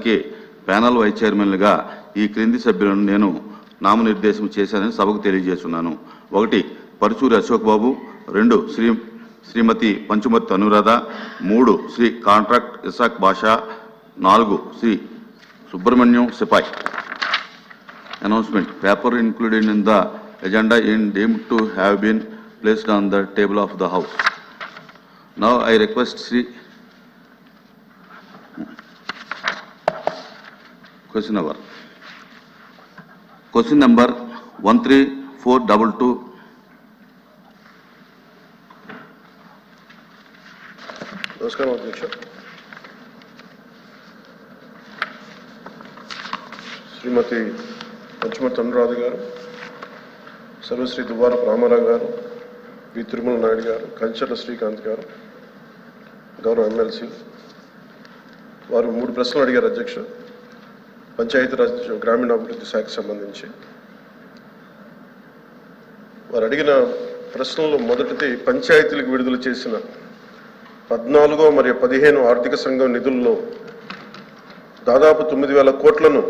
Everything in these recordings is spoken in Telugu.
పదానికి ప్యానల్ వైస్ చైర్మన్లుగా ఈ క్రింది సభ్యులను నేను నామనిర్దేశం చేశానని సభకు తెలియజేస్తున్నాను. ఒకటి పరుచూరి అశోక్ బాబు. రెండు శ్రీ శ్రీమతి పంచుమతి అనురాధ మూడు శ్రీ కాంట్రాక్ట్ ఇసాక్ బాషా. నాలుగు Sri Subrahmanyam Sipai. Announcement. Paper included in the agenda in deemed to have been placed on the table of the house now i request Sri question number. Question number one three four double two నమస్కారం అధ్యక్ష శ్రీమతి పంచమతి అనురాధ గారు సర్వశ్రీ దువ్వార రామారావు గారు వి తిరుమల నాయుడు గారు కంచర్ల శ్రీకాంత్ గారు గౌరవ ఎమ్మెల్సీ వారు మూడు ప్రశ్నలు అడిగారు అధ్యక్ష. పంచాయతీరాజ్ గ్రామీణాభివృద్ధి శాఖకు సంబంధించి వారు అడిగిన ప్రశ్నల్లో మొదటిది పంచాయతీలకు విడుదల చేసిన పద్నాలుగో మరియు పదిహేను ఆర్థిక సంఘం నిధుల్లో దాదాపు తొమ్మిది వేల కోట్లను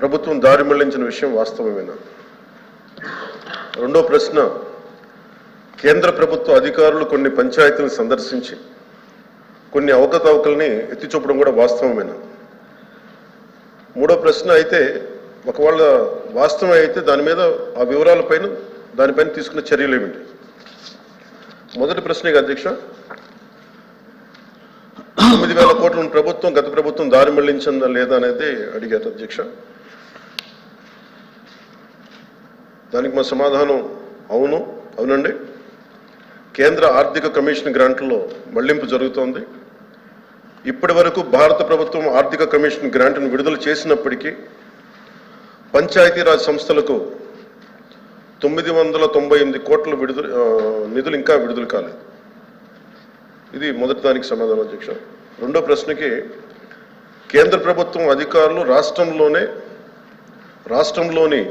ప్రభుత్వం దారి మళ్ళించిన విషయం వాస్తవమేనా? రెండో ప్రశ్న కేంద్ర ప్రభుత్వ అధికారులు కొన్ని పంచాయతీలను సందర్శించి కొన్ని అవకతవకల్ని ఎత్తి చూపడం కూడా వాస్తవమేనా? మూడో ప్రశ్న అయితే ఒకవేళ వాస్తవం అయితే దాని మీద ఆ వివరాలపైన దానిపైన తీసుకున్న చర్యలు ఏమిటి? మొదటి ప్రశ్న అధ్యక్ష తొమ్మిది వేల కోట్లను ప్రభుత్వం గత ప్రభుత్వం దారి మళ్ళించిందా లేదా అనేది అడిగారు అధ్యక్ష. దానికి మా సమాధానం అవును అవునండి. కేంద్ర ఆర్థిక కమిషన్ గ్రాంట్లో మళ్ళింపు జరుగుతోంది. ఇప్పటి వరకు భారత ప్రభుత్వం ఆర్థిక కమిషన్ గ్రాంట్ను విడుదల చేసినప్పటికీ పంచాయతీరాజ్ సంస్థలకు తొమ్మిది వందల తొంభై ఎనిమిది కోట్ల విడుదల నిధులు ఇంకా విడుదల కాలేదు. ఇది మొదటి దానికి సమాధానం అధ్యక్ష. రెండో ప్రశ్నకి కేంద్ర ప్రభుత్వం అధికారులు రాష్ట్రంలోనే రాష్ట్రంలోని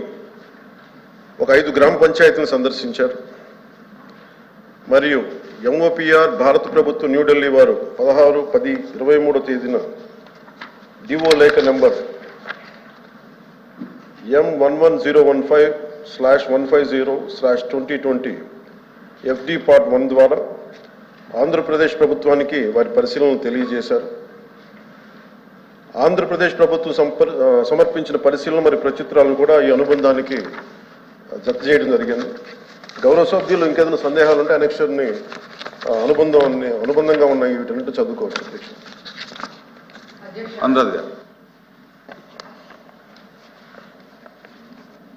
ఒక ఐదు గ్రామ పంచాయతీని సందర్శించారు. మరియు ఎంఓపిఆర్ భారత ప్రభుత్వం న్యూఢిల్లీ వారు పదహారు పది ఇరవై మూడో తేదీన డివో లేఖ number M one one zero one five slash one five zero slash twenty twenty F D part one ద్వారా ఆంధ్రప్రదేశ్ ప్రభుత్వానికి వారి పరిశీలనలు తెలియజేశారు. ఆంధ్రప్రదేశ్ ప్రభుత్వం సమర్పించిన పరిశీలన మరి ప్రచిత్రాలను కూడా ఈ అనుబంధానికి జత చేయడం జరిగింది. గౌరవ సభ్యులు ఇంకేదైనా సందేహాలు ఉంటే అనక్షర్ని అనుబంధాన్ని అనుబంధంగా ఉన్న వీటన్నిటి చదువుకోవచ్చు. అధ్యక్ష. అనురాధ్ గారు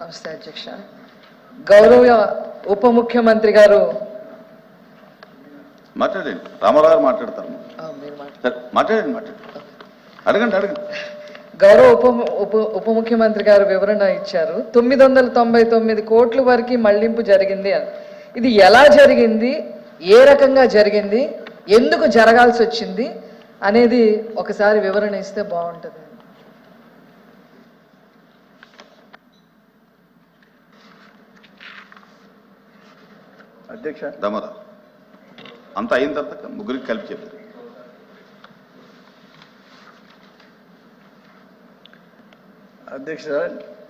నమస్తే అధ్యక్ష. గౌరవ ఉప ముఖ్యమంత్రి గారు. మాట్లాడండి. రామారావు గారు మాట్లాడతారు. మాట్లాడండి మాట్లాడండి. అడగండి అడగండి. గౌరవ ఉప ఉప ఉప ముఖ్యమంత్రి గారు వివరణ ఇచ్చారు. తొమ్మిది వందల తొంభై తొమ్మిది కోట్ల వరకు మళ్ళింపు జరిగింది అని. ఇది ఎలా జరిగింది? ఏ రకంగా జరిగింది? ఎందుకు జరగాల్సి వచ్చింది? అనేది ఒకసారి వివరణ ఇస్తే బాగుంటుంది. అధ్యక్ష. దమరా. అంత అయిన తర్వాత ముగ్గురికి కలిపి చెప్తారు అధ్యక్ష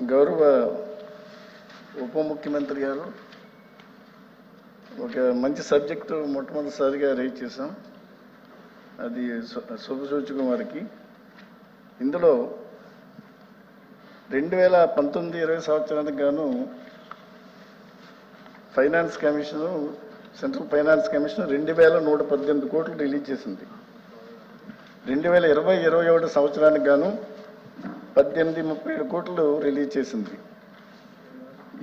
గౌరవ ఉప ముఖ్యమంత్రి గారు ఒక మంచి సబ్జెక్టు మొట్టమొదటిసారిగా రైజ్ చేశాం. అది శు- శుభసూచకం వారికి. ఇందులో రెండు వేల పంతొమ్మిది ఇరవై సంవత్సరానికి గాను finance commission central finance commission రెండు వేల నూట పద్దెనిమిది కోట్లు రిలీజ్ చేసింది. రెండు వేల ఇరవై ఇరవై ఒకటి సంవత్సరానికి గాను పద్దెనిమిది ముప్పై ఏడు కోట్లు రిలీజ్ చేసింది.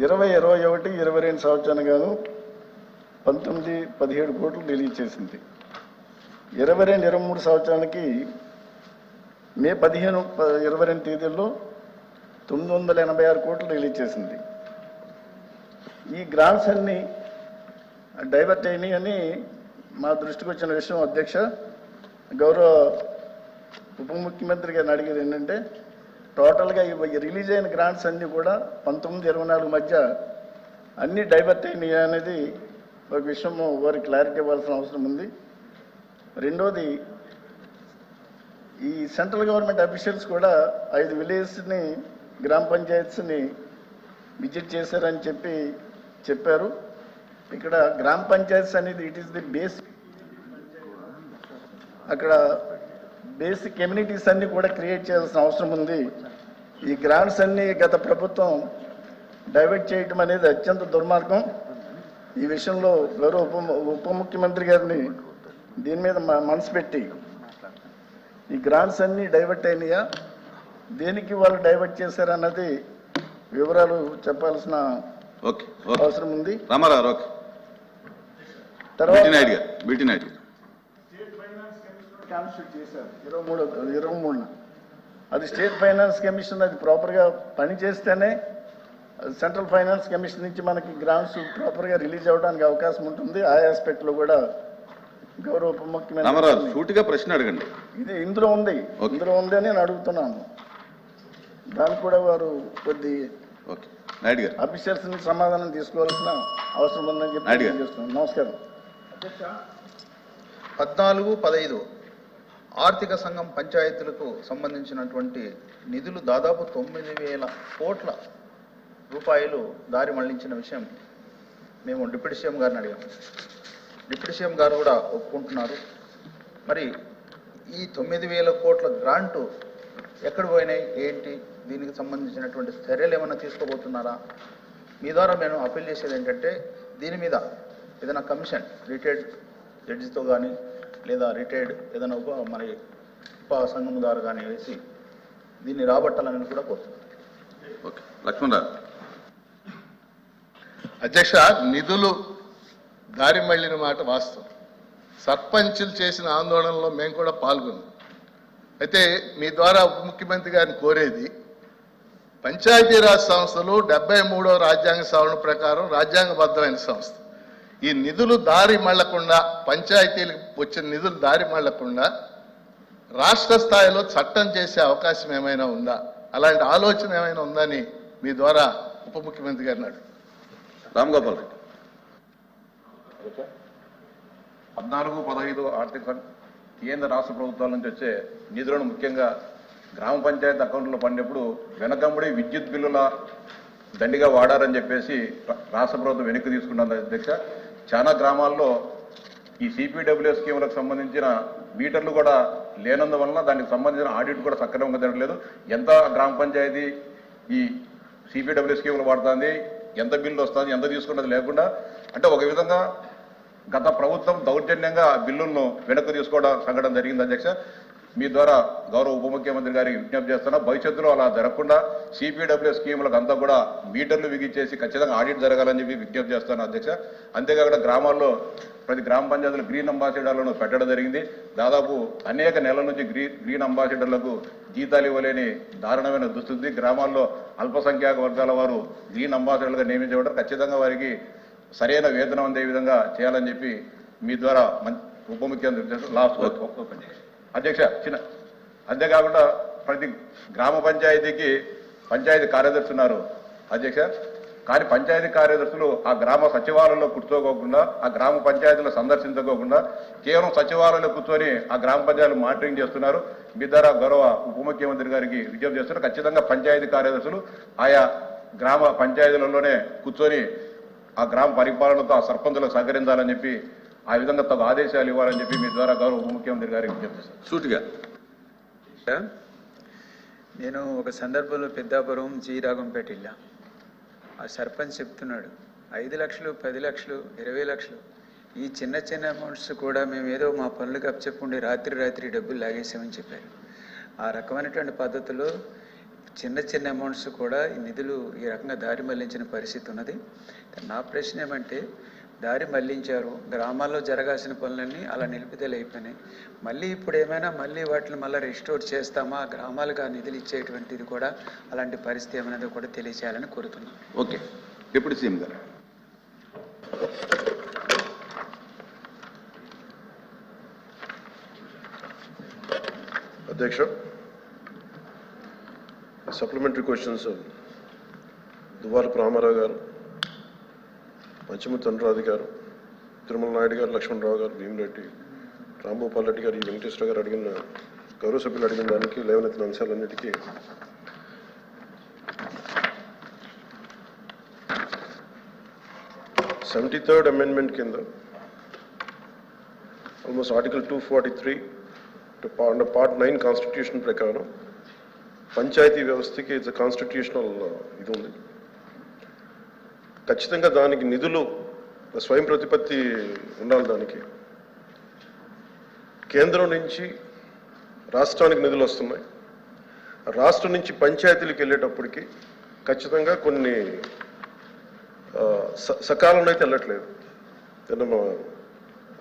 ఇరవై ఇరవై ఒకటి ఇరవై రెండు సంవత్సరానికి గాను పంతొమ్మిది పదిహేడు కోట్లు రిలీజ్ చేసింది. ఇరవై రెండు ఇరవై మూడు సంవత్సరానికి మే పదిహేను ప- ఇరవై రెండు తేదీల్లో తొమ్మిది వందల ఎనభై ఆరు కోట్లు రిలీజ్ చేసింది. ఈ గ్రాంట్స్ అన్ని డైవర్ట్ అయినాయి అని మా దృష్టికి వచ్చిన విషయం. అధ్యక్ష గౌరవ ఉప ముఖ్యమంత్రి గారిని అడిగేది ఏంటంటే టోటల్గా రిలీజ్ అయిన గ్రాంట్స్ అన్నీ కూడా పంతొమ్మిది ఇరవై నాలుగు మధ్య అన్నీ డైవర్ట్ అయినాయి అనేది ఒక విషయం వారికి క్లారిటీ ఇవ్వాల్సిన అవసరం ఉంది. రెండోది ఈ సెంట్రల్ గవర్నమెంట్ అఫీషియల్స్ కూడా ఐదు విలేజ్ని గ్రామ పంచాయత్స్ని విజిట్ చేశారని చెప్పి చెప్పారు. ఇక్కడ గ్రామ పంచాయత్స్ అనేది ఇట్ ఈస్ ది బేస్ అక్కడ బేసిక్ కమ్యూనిటీస్ అన్ని కూడా క్రియేట్ చేయాల్సిన అవసరం ఉంది. ఈ గ్రాంట్స్ అన్ని గత ప్రభుత్వం డైవర్ట్ చేయటం అనేది అత్యంత దుర్మార్గం. ఈ విషయంలో గౌరవ ఉప ఉప ముఖ్యమంత్రి గారిని దీని మీద మనసు పెట్టి ఈ గ్రాంట్స్ అన్ని డైవర్ట్ అయినాయా? దేనికి వాళ్ళు డైవర్ట్ చేశారన్నది వివరాలు చెప్పాల్సిన అవసరం ఉంది. రామారావు తర్వాత బీటీ నాయుడు గారు బీటీ నాయుడు గారు కాన్స్టిట్యూట్ చేశారు. ఇరవై మూడు ఇరవై మూడున. అది స్టేట్ ఫైనాన్స్ కమిషన్ అది ప్రాపర్గా పనిచేస్తేనే సెంట్రల్ ఫైనాన్స్ కమిషన్ నుంచి మనకి గ్రాంట్స్ ప్రాపర్గా రిలీజ్ అవ్వడానికి అవకాశం ఉంటుంది. ఆ ఆస్పెక్ట్లో కూడా గౌరవ ఉప ముఖ్యమంత్రి సూటిగా ప్రశ్న అడగండి. ఇది ఇందులో ఉంది. ఇందులో ఉంది అని నేను అడుగుతున్నాను. దానికి కూడా వారు కొద్ది ఓకే. నాయుడు గారు. అఫీషియల్స్ నుంచి సమాధానం తీసుకోవాల్సిన అవసరం ఉందని చెప్పి. నమస్కారం. పద్నాలుగు పదహైదు. ఆర్థిక సంఘం పంచాయతీలకు సంబంధించినటువంటి నిధులు దాదాపు తొమ్మిది వేల కోట్ల రూపాయలు దారి మళ్ళించిన విషయం మేము డిప్యూటీ సీఎం గారిని అడిగాము డిప్యూటీ సీఎం గారు కూడా ఒప్పుకుంటున్నారు. మరి ఈ తొమ్మిది వేల కోట్ల గ్రాంటు ఎక్కడ పోయినాయి? ఏంటి? దీనికి సంబంధించినటువంటి చర్యలు ఏమైనా తీసుకోబోతున్నారా? మీ ద్వారా నేను అప్పీల్ చేసేది ఏంటంటే దీని మీద ఏదైనా కమిషన్ రిటైర్డ్ జడ్జితో కానీ లేదా రిటైర్డ్ ఏదైనా ఉప మన ఉప సంఘం ద్వారా కానీ వేసి దీన్ని రాబట్టాలని కూడా కోరుతున్నాను ఓకే. లక్ష్మణరావు అధ్యక్ష నిధులు దారి మళ్ళిన మాట వాస్తవం. సర్పంచులు చేసిన ఆందోళనలో మేము కూడా పాల్గొన్నాం. అయితే మీ ద్వారా ఉప ముఖ్యమంత్రి గారిని కోరేది పంచాయతీరాజ్ సంస్థలు డెబ్బై మూడో రాజ్యాంగ సవరణ ప్రకారం రాజ్యాంగబద్ధమైన సంస్థ. ఈ నిధులు దారి మళ్ళకుండా పంచాయతీలకు వచ్చిన నిధులు దారి మళ్ళకుండా రాష్ట్ర స్థాయిలో చట్టం చేసే అవకాశం ఏమైనా ఉందా? అలాంటి ఆలోచన ఏమైనా ఉందని మీ ద్వారా ఉప ముఖ్యమంత్రి గారిని అడుగు రామ్ గోపాల్ రెడ్డి. పద్నాలుగు పదహైదు ఆర్థిక సం- కేంద్ర రాష్ట్ర ప్రభుత్వాల నుంచి వచ్చే నిధులను ముఖ్యంగా గ్రామ పంచాయతీ అకౌంట్లో పడినప్పుడు వెనకమ్మడి విద్యుత్ బిల్లుల దండిగా వాడారని చెప్పేసి రాష్ట్ర ప్రభుత్వం వెనక్కి తీసుకున్నది అధ్యక్ష. చాలా గ్రామాల్లో ఈ సిపిడబ్ల్యూ స్కీములకు సంబంధించిన మీటర్లు కూడా లేనందువలన దానికి సంబంధించిన ఆడిట్ కూడా సక్రమంగా జరగలేదు. ఎంత గ్రామ పంచాయతీ ఈ సిపిడబ్ల్యూ స్కీములు వాడుతుంది ఎంత బిల్లు వస్తుంది ఎంత తీసుకున్నది లేకుండా అంటే ఒక విధంగా గత ప్రభుత్వం దౌర్జన్యంగా బిల్లులను వెనక్కి తీసుకోవడం సంఘటన జరిగింది అధ్యక్ష. మీ ద్వారా గౌరవ ఉప ముఖ్యమంత్రి గారికి విజ్ఞప్తి చేస్తున్నా భవిష్యత్తులో అలా జరగకుండా సిపిడబ్ల్యూ స్కీములకు అంతా కూడా మీటర్లు బిగించేసి ఖచ్చితంగా ఆడిట్ జరగాలని చెప్పి విజ్ఞప్తి చేస్తాను అధ్యక్ష. అంతేకాకుండా గ్రామాల్లో ప్రతి గ్రామ పంచాయతీలు గ్రీన్ అంబాసిడర్లను పెట్టడం జరిగింది. దాదాపు అనేక నెలల నుంచి గ్రీ గ్రీన్ అంబాసిడర్లకు జీతాలు ఇవ్వలేని దారుణమైన దుస్థితి. గ్రామాల్లో అల్పసంఖ్యాక వర్గాల వారు గ్రీన్ అంబాసిడర్లుగా నియమించబడ్డారు. ఖచ్చితంగా వారికి సరైన వేతనం అందే విధంగా చేయాలని చెప్పి మీ ద్వారా ఉప ముఖ్యమంత్రి లాస్ట్ అధ్యక్ష చిన్న అంతేకాకుండా ప్రతి గ్రామ పంచాయతీకి పంచాయతీ కార్యదర్శి ఉన్నారు. అధ్యక్ష కానీ పంచాయతీ కార్యదర్శులు ఆ గ్రామ సచివాలయంలో కూర్చోకోకుండా ఆ గ్రామ పంచాయతీలో సందర్శించుకోకుండా కేవలం సచివాలయంలో కూర్చొని ఆ గ్రామ పంచాయతీలు మానిటరింగ్ చేస్తున్నారు. మీ ద్వారా గౌరవ ఉప ముఖ్యమంత్రి గారికి విజ్ఞప్తి చేస్తున్నారు. ఖచ్చితంగా పంచాయతీ కార్యదర్శులు ఆయా గ్రామ పంచాయతీలలోనే కూర్చొని ఆ గ్రామ పరిపాలనతో ఆ సర్పంచులకు సహకరించాలని చెప్పి ఆ విధంగా తగు ఆదేశాలు ఇవ్వాలని చెప్పి మీ ద్వారా గౌరవ ఉప ముఖ్యమంత్రి గారికి విజ్ఞప్తి చేస్తున్నారు సూటిగా. నేను ఒక సందర్భంలో పెద్దాపురం జీ రాగంపేట వెళ్ళా ఆ సర్పంచ్ చెప్తున్నాడు ఐదు లక్షలు పది లక్షలు ఇరవై లక్షలు ఈ చిన్న చిన్న అమౌంట్స్ కూడా మేము ఏదో మా పనులకు అప్పచెప్పుండి రాత్రి రాత్రి డబ్బులు లాగేసామని చెప్పారు. ఆ రకమైనటువంటి పద్ధతిలో చిన్న చిన్న అమౌంట్స్ కూడా ఈ నిధులు ఈ రకంగా దారి మళ్ళించిన పరిస్థితి ఉన్నది. నా ప్రశ్న ఏమంటే దారి మళ్ళించారు. గ్రామాల్లో జరగాల్సిన పనులన్నీ అలా నిలుపుదల అయిపోయినాయి మళ్ళీ ఇప్పుడు ఏమైనా మళ్ళీ వాటిని మళ్ళీ రెస్టోర్ చేస్తామా? గ్రామాలకు ఆ నిధులు ఇచ్చేటువంటిది కూడా అలాంటి పరిస్థితి ఏమైనా కూడా తెలియచేయాలని కోరుతున్నాను ఓకే. డిప్యూటీ సీఎం గారు. అధ్యక్ష సప్లిమెంటరీ క్వశ్చన్స్ దువ్వారపు రామారావు గారు. పంచమూర్తి అనురాధి గారు తిరుమల నాయుడు గారు లక్ష్మణరావు గారు భీమిరెడ్డి రాంభూపాల్ రెడ్డి గారు ఈ వెంకటేశ్వర గారు అడిగిన గౌరవ సభ్యులు అడిగిన దానికి లేవనెత్తిన అంశాలన్నిటికీ సెవెంటీ థర్డ్ అమెండ్మెంట్ కింద almost article two forty three part nine constitution ప్రకారం పంచాయతీ వ్యవస్థకి ఇట్స్ కాన్స్టిట్యూషనల్ uh, ఇది ఉంది. ఖచ్చితంగా దానికి నిధులు స్వయం ప్రతిపత్తి ఉండాలి దానికి. కేంద్రం నుంచి రాష్ట్రానికి నిధులు వస్తున్నాయి. రాష్ట్రం నుంచి పంచాయతీలకు వెళ్ళేటప్పటికి ఖచ్చితంగా కొన్ని స- సకాలంలో అయితే వెళ్ళట్లేదు. నిన్న మా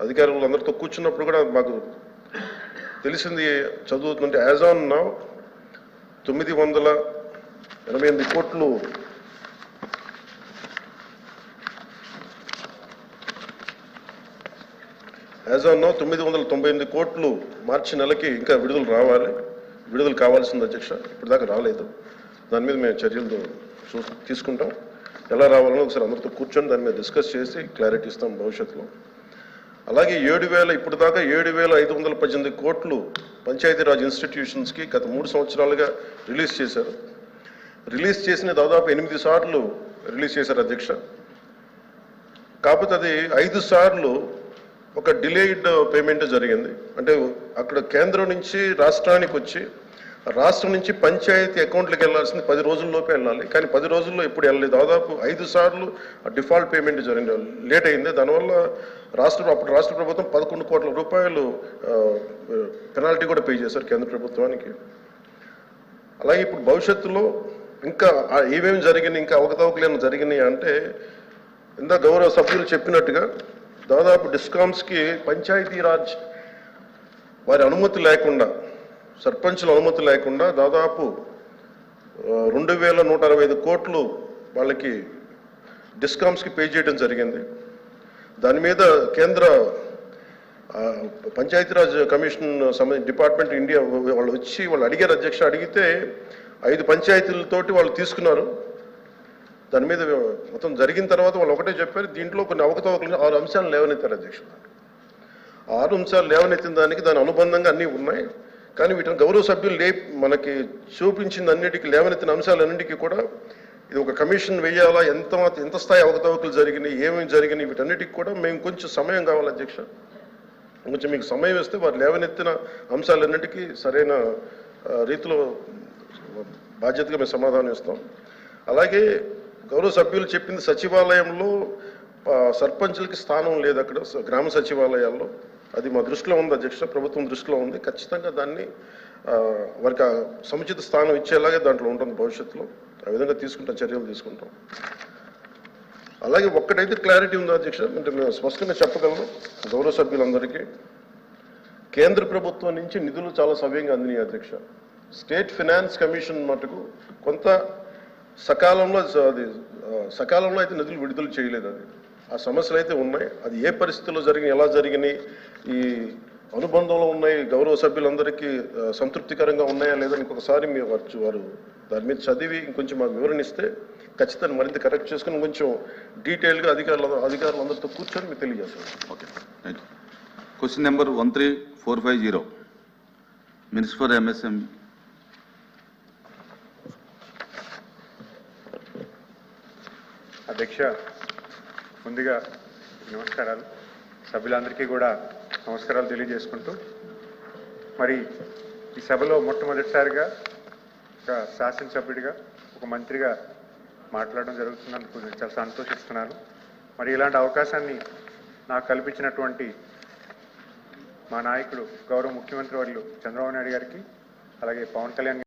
అధికారులు అందరితో కూర్చున్నప్పుడు కూడా మాకు తెలిసింది చదువుతుంటే యాజ్ ఆన్ నా తొమ్మిది వందల ఎనభై ఎనిమిది కోట్లు యాజ్ ఆన్ నో తొమ్మిది వందల తొంభై ఎనిమిది కోట్లు మార్చి నెలకి ఇంకా విడుదల రావాలి. విడుదల కావాల్సింది అధ్యక్ష ఇప్పుడు దాకా రాలేదు. దాని మీద మేము చర్యలు చూ తీసుకుంటాం. ఎలా రావాలని ఒకసారి అందరితో కూర్చొని దాని మీద డిస్కస్ చేసి క్లారిటీ ఇస్తాం భవిష్యత్తులో. అలాగే ఏడు వేల ఇప్పుడు దాకా ఏడు వేల ఐదు వందల పద్దెనిమిది కోట్లు పంచాయతీరాజ్ ఇన్స్టిట్యూషన్స్కి గత మూడు సంవత్సరాలుగా రిలీజ్ చేశారు. రిలీజ్ చేసిన దాదాపు ఎనిమిది సార్లు రిలీజ్ చేశారు అధ్యక్ష. కాకపోతే అది ఐదు సార్లు ఒక డిలేయిడ్ పేమెంట్ జరిగింది. అంటే అక్కడ కేంద్రం నుంచి రాష్ట్రానికి వచ్చి రాష్ట్రం నుంచి పంచాయతీ అకౌంట్లకు వెళ్ళాల్సింది పది రోజుల్లోపే వెళ్ళాలి. కానీ పది రోజుల్లో ఇప్పుడు వెళ్ళలేదు. దాదాపు ఐదు సార్లు డిఫాల్ట్ పేమెంట్ జరిగింది. లేట్ అయింది. దానివల్ల రాష్ట్ర అప్పుడు రాష్ట్ర ప్రభుత్వం పదకొండు కోట్ల రూపాయలు పెనాల్టీ కూడా పే చేశారు కేంద్ర ప్రభుత్వానికి. అలాగే ఇప్పుడు భవిష్యత్తులో ఇంకా ఏమేమి జరిగినాయి ఇంకా ఏమైనా జరిగినాయి అంటే ఇందా గౌరవ సభ్యులు చెప్పినట్టుగా దాదాపు డిస్కామ్స్కి పంచాయతీరాజ్ వారి అనుమతి లేకుండా సర్పంచుల అనుమతి లేకుండా దాదాపు రెండు వేల నూట అరవై ఐదు కోట్లు వాళ్ళకి డిస్కామ్స్కి పే చేయడం జరిగింది. దాని మీద కేంద్ర పంచాయతీరాజ్ కమిషన్ సంబంధించి డిపార్ట్మెంట్ ఇండియా వాళ్ళు వచ్చి వాళ్ళు అడిగారు అధ్యక్ష అడిగితే ఐదు పంచాయతీలతోటి వాళ్ళు తీసుకున్నారు. దాని మీద మొత్తం జరిగిన తర్వాత వాళ్ళు ఒకటే చెప్పారు దీంట్లో కొన్ని అవకతవకలు ఆరు అంశాలు లేవనెత్తారు అధ్యక్షుడు ఆరు అంశాలు లేవనెత్తిన దానికి దాని అనుబంధంగా అన్నీ ఉన్నాయి. కానీ వీటిని గౌరవ సభ్యులు లే మనకి చూపించిన అన్నిటికీ లేవనెత్తిన అంశాలన్నింటికీ కూడా ఇది ఒక కమిషన్ వేయాలా ఎంత ఎంత స్థాయి అవకతవకలు జరిగినాయి ఏమేమి జరిగినాయి వీటన్నిటికి కూడా మేము కొంచెం సమయం కావాలి అధ్యక్ష. కొంచెం మీకు సమయం ఇస్తే వారు లేవనెత్తిన అంశాలన్నింటికీ సరైన రీతిలో బాధ్యతగా మేము సమాధానం ఇస్తాం. అలాగే గౌరవ సభ్యులు చెప్పింది సచివాలయంలో సర్పంచులకి స్థానం లేదు అక్కడ స- గ్రామ సచివాలయాల్లో. అది మా దృష్టిలో ఉంది అధ్యక్ష ప్రభుత్వం దృష్టిలో ఉంది. ఖచ్చితంగా దాన్ని వారికి సముచిత స్థానం ఇచ్చేలాగే దాంట్లో ఉంటుంది భవిష్యత్తులో. ఆ విధంగా తీసుకుంటాం చర్యలు తీసుకుంటాం. అలాగే ఒక్కటైతే క్లారిటీ ఉంది అధ్యక్ష? అంటే మేము స్పష్టంగా చెప్పగలను. గౌరవ సభ్యులందరికీ. కేంద్ర ప్రభుత్వం నుంచి నిధులు చాలా సవ్యంగా అందినాయి అధ్యక్ష. స్టేట్ ఫినాన్స్ కమిషన్ మటుకు కొంత సకాలంలో అది సకాలంలో అయితే నిధులు విడుదల చేయలేదు అది. ఆ సమస్యలు అయితే ఉన్నాయి. అది ఏ పరిస్థితుల్లో జరిగినాయి ఎలా జరిగినాయి ఈ అనుబంధంలో ఉన్నాయి గౌరవ సభ్యులందరికీ సంతృప్తికరంగా ఉన్నాయా లేదని ఇంకొకసారి మీరు వారు వారు దాని మీద చదివి ఇంకొంచెం మాకు వివరణ ఇస్తే ఖచ్చితంగా మరింత కరెక్ట్ చేసుకుని కొంచెం డీటెయిల్గా అధికారులు అధికారులందరితో కూర్చొని మీకు తెలియజేస్తాను okay thank you question number one three four five zero. Minister M S M అధ్యక్ష ముందుగా నమస్కారాలు. సభ్యులందరికీ కూడా నమస్కారాలు తెలియజేసుకుంటూ మరి ఈ సభలో మొట్టమొదటిసారిగా ఒక శాసనసభ్యుడిగా ఒక మంత్రిగా మాట్లాడడం జరుగుతుందని నేను చాలా సంతోషిస్తున్నాను మరి ఇలాంటి అవకాశాన్ని నాకు కల్పించినటువంటి మా నాయకుడు గౌరవ ముఖ్యమంత్రి వర్యులు చంద్రబాబు నాయుడు గారికి అలాగే పవన్ కళ్యాణ్